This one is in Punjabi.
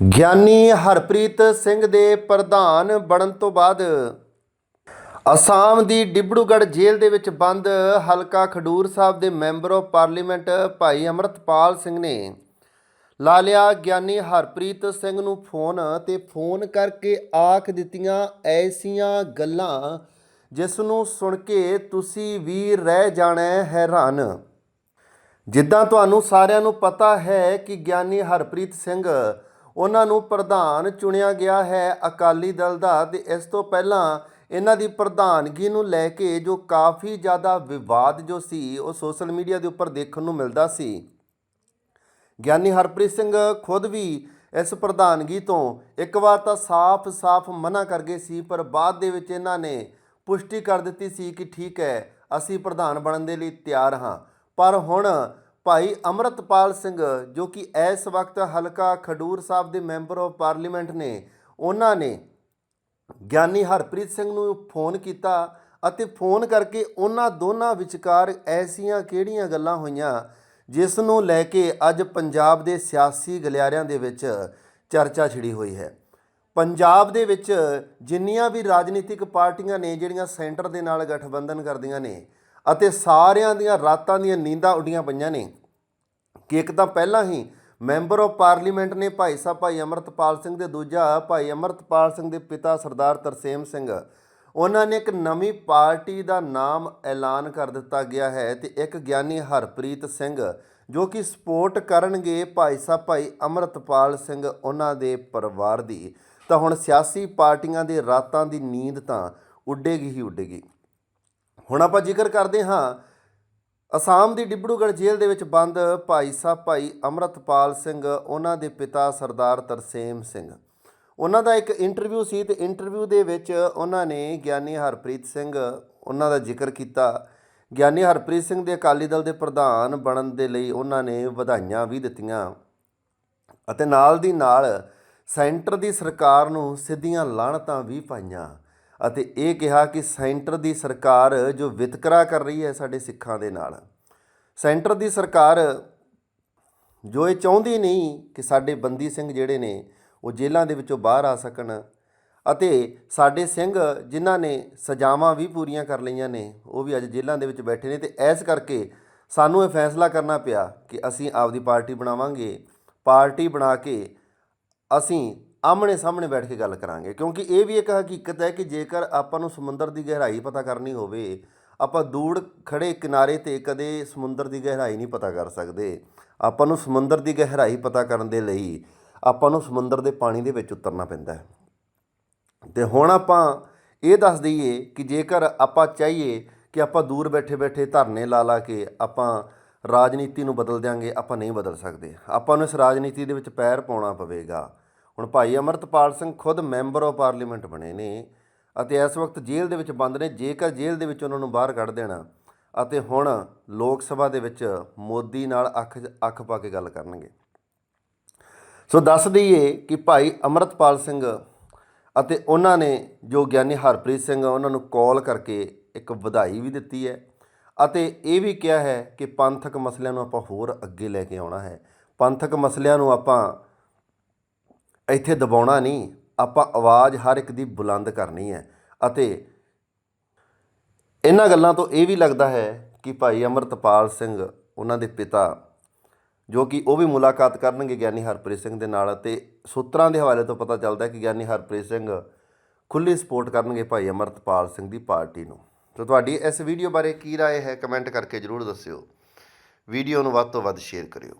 ਗਿਆਨੀ ਹਰਪ੍ਰੀਤ ਸਿੰਘ ਦੇ ਪ੍ਰਧਾਨ ਬਣਨ ਤੋਂ ਬਾਅਦ ਅਸਾਮ ਦੀ ਡਿਬੜੂਗੜ੍ਹ ਜੇਲ੍ਹ ਦੇ ਵਿੱਚ ਬੰਦ ਹਲਕਾ ਖਡੂਰ ਸਾਹਿਬ ਦੇ ਮੈਂਬਰ ਆਫ ਪਾਰਲੀਮੈਂਟ ਭਾਈ ਅਮਰਤਪਾਲ ਸਿੰਘ ਨੇ ਲਾ ਲਿਆ ਗਿਆਨੀ ਹਰਪ੍ਰੀਤ ਸਿੰਘ ਨੂੰ ਫੋਨ ਤੇ ਫੋਨ ਕਰਕੇ ਆਖ ਦਿੱਤੀਆਂ ਐਸੀਆਂ ਗੱਲਾਂ, ਜਿਸ ਨੂੰ ਸੁਣ ਕੇ ਤੁਸੀਂ ਵੀ ਰਹਿ ਜਾਣਾ ਹੈਰਾਨ। ਜਿੱਦਾਂ ਤੁਹਾਨੂੰ ਸਾਰਿਆਂ ਨੂੰ ਪਤਾ ਹੈ ਕਿ ਗਿਆਨੀ ਹਰਪ੍ਰੀਤ ਸਿੰਘ ਉਹਨਾਂ ਨੂੰ ਪ੍ਰਧਾਨ ਚੁਣਿਆ ਗਿਆ ਹੈ ਅਕਾਲੀ ਦਲ ਦਾ ਤੇ ਇਸ ਤੋਂ ਪਹਿਲਾਂ ਇਹਨਾਂ ਦੀ ਪ੍ਰਧਾਨਗੀ ਨੂੰ ਲੈ ਕੇ ਜੋ ਕਾਫੀ ਜ਼ਿਆਦਾ ਵਿਵਾਦ ਜੋ ਸੀ, ਉਹ ਸੋਸ਼ਲ ਮੀਡੀਆ ਦੇ ਉੱਪਰ ਦੇਖਣ ਨੂੰ ਮਿਲਦਾ ਸੀ। ਗਿਆਨੀ ਹਰਪ੍ਰੀਤ ਸਿੰਘ ਖੁਦ ਵੀ ਇਸ ਪ੍ਰਧਾਨਗੀ ਤੋਂ ਇੱਕ ਵਾਰ ਤਾਂ ਸਾਫ਼-ਸਾਫ਼ ਮਨਾ ਕਰ ਗਏ ਸੀ, ਪਰ ਬਾਅਦ ਦੇ ਵਿੱਚ ਇਹਨਾਂ ਨੇ ਪੁਸ਼ਟੀ ਕਰ ਦਿੱਤੀ ਸੀ ਕਿ ਠੀਕ ਹੈ, ਅਸੀਂ ਪ੍ਰਧਾਨ ਬਣਨ ਦੇ ਲਈ ਤਿਆਰ ਹਾਂ। ਪਰ ਹੁਣ ਭਾਈ ਅਮਰਤਪਾਲ ਸਿੰਘ, ਜੋ ਕਿ ਇਸ ਵਕਤ ਹਲਕਾ ਖਡੂਰ ਸਾਹਿਬ ਦੇ ਮੈਂਬਰ ਆਫ ਪਾਰਲੀਮੈਂਟ ਨੇ, ਉਹਨਾਂ ਨੇ ਗਿਆਨੀ ਹਰਪ੍ਰੀਤ ਸਿੰਘ ਨੂੰ ਫੋਨ ਕੀਤਾ ਅਤੇ ਫੋਨ ਕਰਕੇ ਉਹਨਾਂ ਦੋਨਾਂ ਵਿਚਕਾਰ ਐਸੀਆਂ ਕਿਹੜੀਆਂ ਗੱਲਾਂ ਹੋਈਆਂ, ਜਿਸ ਨੂੰ ਲੈ ਕੇ ਅੱਜ ਪੰਜਾਬ ਦੇ ਸਿਆਸੀ ਗਲਿਆਰਿਆਂ ਦੇ ਵਿੱਚ ਚਰਚਾ ਛਿੜੀ ਹੋਈ ਹੈ। ਪੰਜਾਬ ਦੇ ਵਿੱਚ ਜਿੰਨੀਆਂ ਵੀ ਰਾਜਨੀਤਿਕ ਪਾਰਟੀਆਂ ਨੇ, ਜਿਹੜੀਆਂ ਸੈਂਟਰ ਦੇ ਨਾਲ ਗਠਬੰਧਨ ਕਰਦੀਆਂ ਨੇ ਅਤੇ ਸਾਰਿਆਂ ਦੀਆਂ ਰਾਤਾਂ ਦੀਆਂ ਨੀਂਦਾਂ ਉੱਡੀਆਂ ਪਈਆਂ ਨੇ। ਕਿ ਇੱਕ ਤਾਂ ਪਹਿਲਾਂ ਹੀ ਮੈਂਬਰ ਆਫ ਪਾਰਲੀਮੈਂਟ ਨੇ ਭਾਈ ਸਾਹਿਬ, ਭਾਈ ਅਮਰਤਪਾਲ ਸਿੰਘ ਦੇ ਦੂਜਾ ਭਾਈ ਅਮਰਤਪਾਲ ਸਿੰਘ ਦੇ ਪਿਤਾ ਸਰਦਾਰ ਤਰਸੇਮ ਸਿੰਘ। ਉਹਨਾਂ ਨੇ ਇੱਕ ਨਵੀਂ ਪਾਰਟੀ ਦਾ ਨਾਮ ਐਲਾਨ ਕਰ ਦਿੱਤਾ ਗਿਆ ਹੈ ਤੇ ਇੱਕ ਗਿਆਨੀ ਹਰਪ੍ਰੀਤ ਸਿੰਘ ਜੋ ਕਿ ਸਪੋਰਟ ਕਰਨਗੇ ਭਾਈ ਸਾਹਿਬ, ਭਾਈ ਅਮਰਤਪਾਲ ਸਿੰਘ ਉਹਨਾਂ ਦੇ ਪਰਿਵਾਰ ਦੀ। ਤਾਂ ਹੁਣ ਸਿਆਸੀ ਪਾਰਟੀਆਂ ਦੇ ਰਾਤਾਂ ਦੀ ਨੀਂਦ ਤਾਂ ਉੱਡੇਗੀ ਹੀ ਉੱਡੇਗੀ। ਹੁਣ ਆਪਾਂ ਜ਼ਿਕਰ ਕਰਦੇ ਹਾਂ, ਅਸਾਮ ਦੀ ਡਿਬੜੂਗੜ੍ਹ ਜੇਲ੍ਹ ਦੇ ਵਿੱਚ ਬੰਦ ਭਾਈ ਸਾਹਿਬ, ਭਾਈ ਅਮਰਤਪਾਲ ਸਿੰਘ, ਉਹਨਾਂ ਦੇ ਪਿਤਾ ਸਰਦਾਰ ਤਰਸੇਮ ਸਿੰਘ। ਉਹਨਾਂ ਦਾ ਇੱਕ ਇੰਟਰਵਿਊ ਸੀ ਤੇ ਇੰਟਰਵਿਊ ਦੇ ਵਿੱਚ ਉਹਨਾਂ ਨੇ ਗਿਆਨੀ ਹਰਪ੍ਰੀਤ ਸਿੰਘ, ਉਹਨਾਂ ਦਾ ਜ਼ਿਕਰ ਕੀਤਾ। ਗਿਆਨੀ ਹਰਪ੍ਰੀਤ ਸਿੰਘ ਦੇ ਅਕਾਲੀ ਦਲ ਦੇ ਪ੍ਰਧਾਨ ਬਣਨ ਦੇ ਲਈ ਉਹਨਾਂ ਨੇ ਵਧਾਈਆਂ ਵੀ ਦਿੱਤੀਆਂ। ਅਤੇ ਨਾਲ ਦੀ ਨਾਲ ਸੈਂਟਰ ਦੀ ਸਰਕਾਰ ਨੂੰ ਸਿੱਧੀਆਂ ਲਾਹਣਤਾਂ ਵੀ ਪਾਈਆਂ। ਅਤੇ ਇਹ ਕਿਹਾ ਕਿ ਸੈਂਟਰ ਦੀ ਸਰਕਾਰ ਜੋ ਵਿਤਕਰਾ ਕਰ ਰਹੀ ਹੈ ਸਾਡੇ ਸਿੱਖਾਂ ਦੇ ਨਾਲ, ਸੈਂਟਰ ਦੀ ਸਰਕਾਰ ਜੋ ਇਹ ਚਾਹੁੰਦੀ ਨਹੀਂ ਕਿ ਸਾਡੇ ਬੰਦੀ ਸਿੰਘ ਜਿਹੜੇ ਨੇ, ਉਹ ਜੇਲ੍ਹਾਂ ਦੇ ਵਿੱਚੋਂ ਬਾਹਰ ਆ ਸਕਣ ਅਤੇ ਸਾਡੇ ਸਿੰਘ ਜਿਨ੍ਹਾਂ ਨੇ ਸਜ਼ਾਵਾਂ ਵੀ ਪੂਰੀਆਂ ਕਰ ਲਈਆਂ ਨੇ, ਉਹ ਵੀ ਅੱਜ ਜੇਲ੍ਹਾਂ ਦੇ ਵਿੱਚ ਬੈਠੇ ਨੇ ਤੇ ਐਸ ਕਰਕੇ ਸਾਨੂੰ ਇਹ ਫੈਸਲਾ ਕਰਨਾ ਪਿਆ ਕਿ ਅਸੀਂ ਆਪਦੀ ਪਾਰਟੀ ਬਣਾਵਾਂਗੇ। ਪਾਰਟੀ ਬਣਾ ਕੇ ਅਸੀਂ ਆਮਣੇ ਸਾਹਮਣੇ ਬੈਠ ਕੇ ਗੱਲ ਕਰਾਂਗੇ, ਕਿਉਂਕਿ ਇਹ ਵੀ ਇੱਕ ਹਕੀਕਤ ਹੈ ਕਿ ਜੇਕਰ ਆਪਾਂ ਨੂੰ ਸਮੁੰਦਰ ਦੀ ਗਹਿਰਾਈ ਪਤਾ ਕਰਨੀ ਹੋਵੇ, ਆਪਾਂ ਦੂਰ ਖੜੇ ਕਿਨਾਰੇ ਤੇ ਕਦੇ ਸਮੁੰਦਰ ਦੀ ਗਹਿਰਾਈ ਨਹੀਂ ਪਤਾ ਕਰ ਸਕਦੇ। ਆਪਾਂ ਨੂੰ ਸਮੁੰਦਰ ਦੀ ਗਹਿਰਾਈ ਪਤਾ ਕਰਨ ਦੇ ਲਈ ਆਪਾਂ ਨੂੰ ਸਮੁੰਦਰ ਦੇ ਪਾਣੀ ਦੇ ਵਿੱਚ ਉਤਰਨਾ ਪੈਂਦਾ ਹੈ। ਤੇ ਹੁਣ ਆਪਾਂ ਇਹ ਦੱਸ ਦਈਏ ਕਿ ਜੇਕਰ ਆਪਾਂ ਚਾਹੀਏ ਕਿ ਆਪਾਂ ਦੂਰ ਬੈਠੇ ਬੈਠੇ ਧਰਨੇ ਲਾ ਲਾ ਕੇ ਆਪਾਂ ਰਾਜਨੀਤੀ ਨੂੰ ਬਦਲ ਦਿਆਂਗੇ, ਆਪਾਂ ਨਹੀਂ ਬਦਲ ਸਕਦੇ। ਆਪਾਂ ਨੂੰ ਇਸ ਰਾਜਨੀਤੀ ਦੇ ਵਿੱਚ ਪੈਰ ਪਾਉਣਾ ਪਵੇਗਾ। ਹੁਣ ਭਾਈ ਅਮਰਤਪਾਲ ਸਿੰਘ ਖੁਦ ਮੈਂਬਰ ਆਫ ਪਾਰਲੀਮੈਂਟ ਬਣੇ ਨੇ ਅਤੇ ਇਸ ਵਕਤ ਜੇਲ੍ਹ ਦੇ ਵਿੱਚ ਬੰਦ ਨੇ, ਜੇਕਰ ਜੇਲ੍ਹ ਦੇ ਵਿੱਚ ਉਹਨਾਂ ਨੂੰ ਬਾਹਰ ਕੱਢ ਦੇਣਾ ਅਤੇ ਹੁਣ ਲੋਕ ਸਭਾ ਦੇ ਵਿੱਚ ਮੋਦੀ ਨਾਲ ਅੱਖ ਅੱਖ ਪਾ ਕੇ ਗੱਲ ਕਰਨਗੇ। ਸੋ ਦੱਸ ਦਈਏ ਕਿ ਭਾਈ ਅਮਰਤਪਾਲ ਸਿੰਘ ਅਤੇ ਉਹਨਾਂ ਨੇ ਜੋ ਗਿਆਨੀ ਹਰਪ੍ਰੀਤ ਸਿੰਘ ਉਹਨਾਂ ਨੂੰ ਕਾਲ ਕਰਕੇ ਇੱਕ ਵਧਾਈ ਵੀ ਦਿੱਤੀ ਹੈ ਅਤੇ ਇਹ ਵੀ ਕਿਹਾ ਹੈ ਕਿ ਪੰਥਕ ਮਸਲਿਆਂ ਨੂੰ ਆਪਾਂ ਹੋਰ ਅੱਗੇ ਲੈ ਕੇ ਆਉਣਾ ਹੈ। ਪੰਥਕ ਮਸਲਿਆਂ ਨੂੰ ਆਪਾਂ ਇੱਥੇ ਦਬਾਉਣਾ ਨਹੀਂ ਆਪਾਂ ਆਵਾਜ਼ ਹਰ ਇੱਕ ਦੀ ਬੁਲੰਦ ਕਰਨੀ ਹੈ ਅਤੇ ਇਹਨਾਂ ਗੱਲਾਂ ਤੋਂ ਇਹ ਵੀ ਲੱਗਦਾ ਹੈ ਕਿ ਭਾਈ ਅਮਰਤਪਾਲ ਸਿੰਘ ਉਹਨਾਂ ਦੇ ਪਿਤਾ ਜੋ ਕਿ ਉਹ ਵੀ ਮੁਲਾਕਾਤ ਕਰਨਗੇ ਗਿਆਨੀ ਹਰਪ੍ਰੀਤ ਸਿੰਘ ਦੇ ਨਾਲ ਤੇ ਸੂਤਰਾਂ ਦੇ ਹਵਾਲੇ ਤੋਂ ਪਤਾ ਚੱਲਦਾ ਹੈ ਕਿ ਗਿਆਨੀ ਹਰਪ੍ਰੀਤ ਸਿੰਘ ਖੁੱਲੀ ਸਪੋਰਟ ਕਰਨਗੇ ਭਾਈ ਅਮਰਤਪਾਲ ਸਿੰਘ ਦੀ ਪਾਰਟੀ ਨੂੰ ਤੇ ਤੁਹਾਡੀ ਇਸ ਵੀਡੀਓ ਬਾਰੇ ਕੀ رائے ਹੈ ਕਮੈਂਟ ਕਰਕੇ ਜਰੂਰ ਦੱਸਿਓ ਵੀਡੀਓ ਨੂੰ ਵੱਧ ਤੋਂ ਵੱਧ ਸ਼ੇਅਰ ਕਰਿਓ